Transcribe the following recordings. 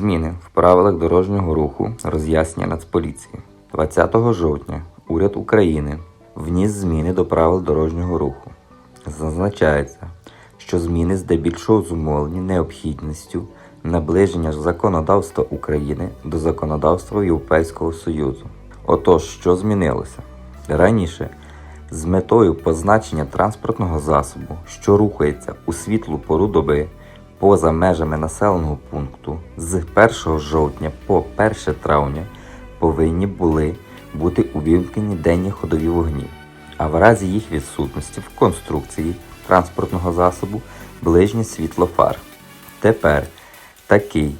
Зміни в правилах дорожнього руху роз'яснення Нацполіції. 20 жовтня уряд України вніс зміни до правил дорожнього руху. Зазначається, що зміни здебільшого зумовлені необхідністю наближення законодавства України до законодавства Європейського Союзу. Отож, що змінилося? Раніше з метою позначення транспортного засобу, що рухається у світлу пору доби поза межами населеного пункту, з 1 жовтня по 1 травня повинні були бути увімкнені денні ходові вогні, а в разі їх відсутності в конструкції транспортного засобу ближнє світло фар. Тепер такий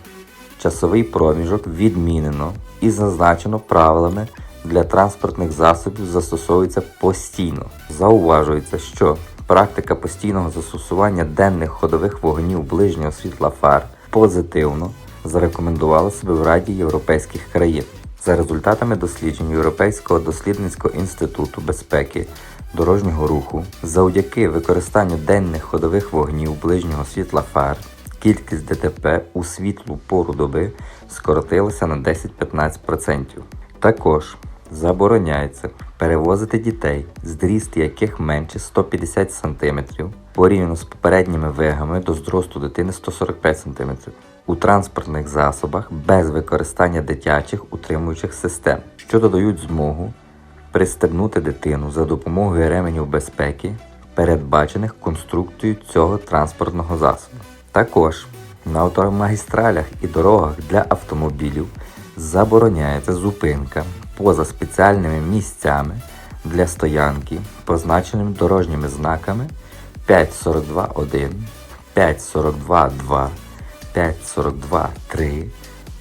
часовий проміжок відмінено і зазначено правилами для транспортних засобів застосовується постійно. Зауважується, що практика постійного застосування денних ходових вогнів ближнього світла фар позитивно зарекомендувала себе в Раді європейських країн. За результатами досліджень Європейського дослідницького інституту безпеки дорожнього руху, завдяки використанню денних ходових вогнів ближнього світла фар, кількість ДТП у світлу пору доби скоротилася на 10-15%. Також забороняється перевозити дітей, зріст яких менше 150 см, порівняно з попередніми вигами до зросту дитини 145 см, у транспортних засобах без використання дитячих утримуючих систем, що додають змогу пристебнути дитину за допомогою ременів безпеки, передбачених конструкцією цього транспортного засобу. Також на автомагістралях і дорогах для автомобілів забороняється зупинка поза спеціальними місцями для стоянки, позначеними дорожніми знаками 542.1, 542.2, 542.3,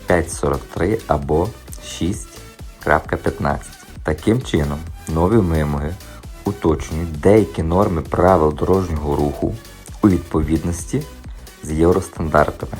543 або 6.15. Таким чином, нові вимоги уточнюють деякі норми правил дорожнього руху у відповідності з євростандартами.